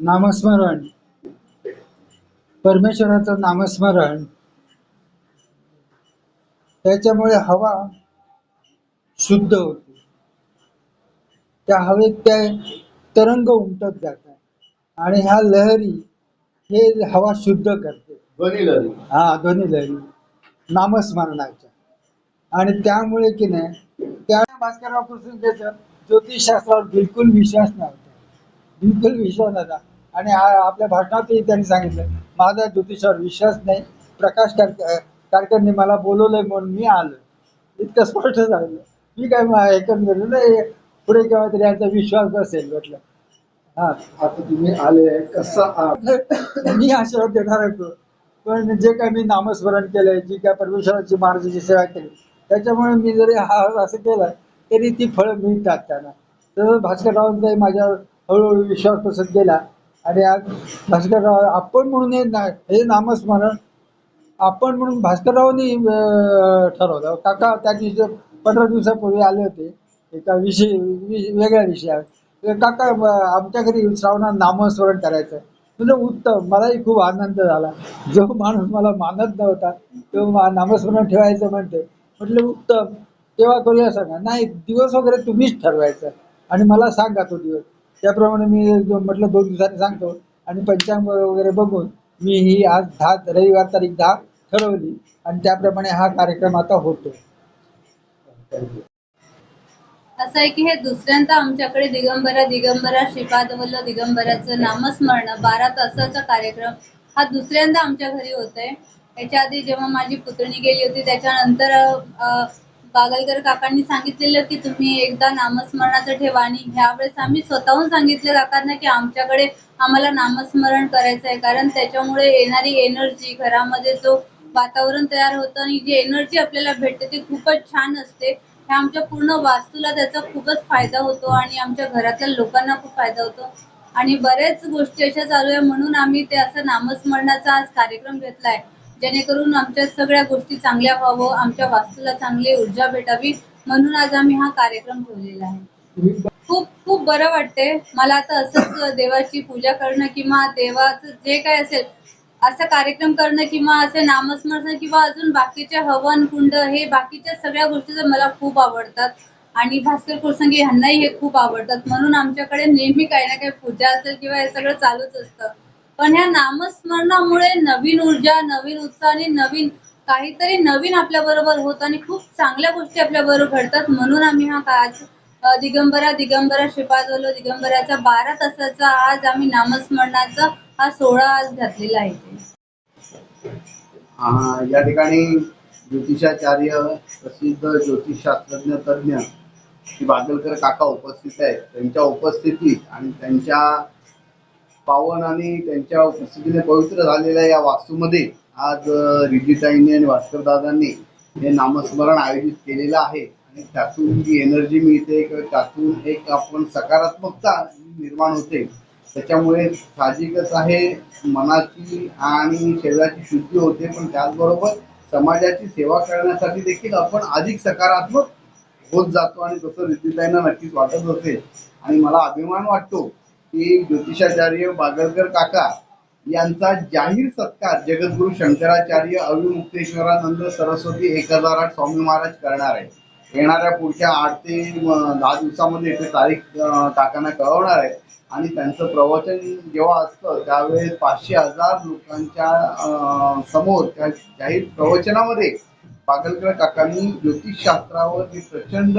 नामस्मरण. परमेश्वराचं नामस्मरण. त्याच्यामुळे हवा शुद्ध होते. त्या हवेत त्या तरंग उमटत जातात. आणि ह्या लहरी हे हवा शुद्ध करते. ध्वनी लहरी. हा ध्वनी लहरी. नामस्मरणाच्या. आणि त्यामुळे की नाही त्या भास्करराव कुलकर्णीचा ज्योतिषशास्त्रावर बिलकुल विश्वास नव्हता. बिलकुल विश्वास नव्हता. आणि आपल्या भाषणातही त्यांनी सांगितलं माझा ज्योतिषावर विश्वास नाही. प्रकाश कारक- कारकरने मला बोलवलंय म्हणून मी आलो इतकं स्पष्ट सांगितलं मी काय मग एकंदरीत नाही पुढे केव्हा तरी यांचा विश्वास बसेल म्हटलं. हा. आता तुम्ही आले कसा? मी आशीर्वाद देणार होतो. पण जे काय मी नामस्मरण केलंय जी काय परमेश्वराची महाराजाची सेवा केली त्याच्यामुळे मी जरी हा असं केलं तरी ती फळं मिळतात त्यांना. तर भास्कररावांचाही माझ्यावर हळूहळू विश्वास बसत गेला आणि आज भास्करराव आपण म्हणून हे ना हे नामस्मरण आपण म्हणून भास्कररावांनी ठरवलं. काका त्या दिवशी पंधरा दिवसापूर्वी आले होते. एका विषय वेगळ्या विषयावर. काका आमच्या घरी श्रावणात नामस्मरण करायचं. म्हणजे उत्तम मलाही खूप आनंद झाला. जो माणूस मला मानत नव्हता तो नामस्मरण ठेवायचं म्हणते म्हटलं उत्तम तेव्हा करूया सांगा. नाही दिवस वगैरे तुम्हीच ठरवायचं. आणि मला सांगा तो दिवस. त्याप्रमाणे मी म्हटलं दोन दिवसांनी सांगतो. आणि पंचांग वगैरे बघून मी ही आज दहा रविवार तारीख दहा ठरवली. आणि त्याप्रमाणे हा कार्यक्रम आता होतो. असं आहे की हे दुसऱ्यांदा आमच्याकडे दिगंबरा दिगंबरा श्रीपाद वल्ल दिगंबराचं नामस्मरण बारा तासाचा कार्यक्रम हा दुसऱ्यांदा आमच्या घरी होत आहे याच्या आधी जेव्हा माझी पुतणी गेली होती त्याच्यानंतर बागलकर काकांनी सांगितलेलं की तुम्ही एकदा नामस्मरणाचं ठेवा आणि ह्यावेळेस आम्ही स्वतःहून सांगितलं काकांना की आमच्याकडे आम्हाला नामस्मरण करायचं आहे कारण त्याच्यामुळे येणारी एनर्जी घरामध्ये जो वातावरण तयार होतं आणि जी एनर्जी आपल्याला भेटते ती खूपच छान असते. ह्या आमच्या पूर्ण वास्तूला त्याचा खूपच फायदा होतो आणि आमच्या घरातल्या लोकांना खूप फायदा होतो. आणि बऱ्याच गोष्टी अशा चालू आहे म्हणून आम्ही ते असं नामस्मरणाचा आज कार्यक्रम घेतलाय. जेणेकरून आमच्या सगळ्या गोष्टी चांगल्या व्हावं आमच्या वास्तूला चांगली ऊर्जा भेटावी म्हणून आज आम्ही हा कार्यक्रम ठेवलेला आहे. खूप खूप बरं वाटते मला आता असंच देवाची पूजा करणं किंवा देवाचं जे काय असेल असं कार्यक्रम करणं किंवा असे नामस्मरण किंवा अजून बाकीचे हवन कुंड हे बाकीच्या सगळ्या गोष्टी तर मला खूप आवडतात. आणि भास्कर कुरसंगी ह्यांनाही हे खूप आवडतात. म्हणून आमच्याकडे नेहमी काही ना काही पूजा असेल किंवा हे सगळं चालूच असतं. पण ह्या नामस्मरणामुळे नवीन ऊर्जा नवीन उत्साह आणि नवीन काहीतरी नवीन आपल्या बरोबर होत आणि खूप चांगल्या गोष्टी आपल्या बरोबर घडतात. म्हणून आम्ही हा आज दिगंबरा दिगंबरा श्रीपादवलो दिगंबराचा बारा तासाचा आज आम्ही नामस्मरणाचा हा सोहळा आज घातलेला आहे. या ठिकाणी ज्योतिषाचार्य प्रसिद्ध ज्योतिषशास्त्रज्ञ तज्ज्ञ श्री बादलकर काका उपस्थित आहेत. त्यांच्या उपस्थितीत आणि त्यांच्या पावन आणि त्यांच्या उपस्थितीने पवित्र झालेल्या या वास्तूमध्ये आज अ, आणि भास्कर दादांनी हे नामस्मरण आयोजित केलेलं आहे. आणि त्यातून जी एनर्जी मिळते किंवा त्यातून एक आपण सकारात्मकता निर्माण होते. त्याच्यामुळे साहजिकच आहे मनाची आणि शरीराची शुद्धी होते पण त्याचबरोबर समाजाची सेवा करण्यासाठी देखील आपण अधिक सकारात्मक होत जातो. आणि तसं रिद्धिताईंना नक्कीच वाटत असेल. आणि मला अभिमान वाटतो की ज्योतिषाचार्य बागलकर काका यांचा जाहीर सत्कार जगद्गुरु शंकराचार्य अविमुक्तेश्वरानंद सरस्वती एक हजार आठ स्वामी महाराज करणार आहे. येणाऱ्या पुढच्या आठ ते दहा दिवसामध्ये ते तारीख काकांना कळवणार आहे. आणि त्यांचं प्रवचन जेव्हा असतं त्यावेळेस पाचशे हजार लोकांच्या समोर त्या जाहीर प्रवचनामध्ये पागलकर काकांनी ज्योतिषशास्त्रावर जे प्रचंड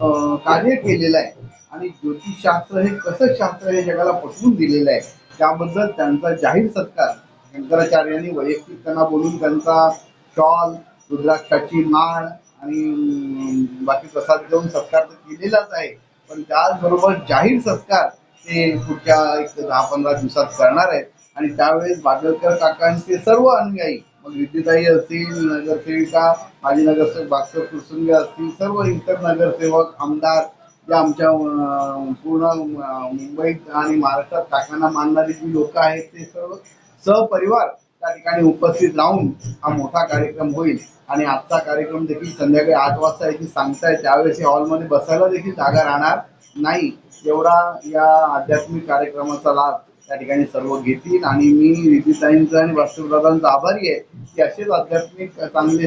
कार्य केलेलं आहे. आणि ज्योतिषशास्त्र हे कसं शास्त्र हे जगाला पटवून दिलेलं आहे त्याबद्दल त्यांचा जाहीर सत्कार शंकराचार्यांनी वैयक्तिक त्यांना बोलून त्यांचा शॉल रुद्राक्षाची माळ आणि बाकी प्रसाद देऊन सत्कार तर केलेलाच आहे. पण त्याचबरोबर जाहीर सत्कार ते पुढच्या एक दहा पंधरा दिवसात करणार आहेत. आणि त्यावेळेस बागलकर काकांचे सर्व अनुयायी मग विद्युताई असतील नगरसेविका माजी नगरसेवक भास्कर कुरसुंगे असतील सर्व इतर नगरसेवक आमदार जे आमच्या पूर्ण मुंबईत आणि महाराष्ट्रात काकांना मानणारी जी लोक आहेत ते सर्व सहपरिवार त्या ठिकाणी उपस्थित राहून हा मोठा कार्यक्रम होईल. आणि आजचा कार्यक्रम देखील संध्याकाळी आठ वाजता याची सांगताय. त्यावेळेस या हॉलमध्ये बसायला देखील जागा राहणार नाही. एवढा या आध्यात्मिक कार्यक्रमाचा लाभ त्या ठिकाणी सर्व घेतील. आणि मी विधीताईंचा आणि वास्तुप्रधानचा आभारी आहे की असेच आध्यात्मिक चांगले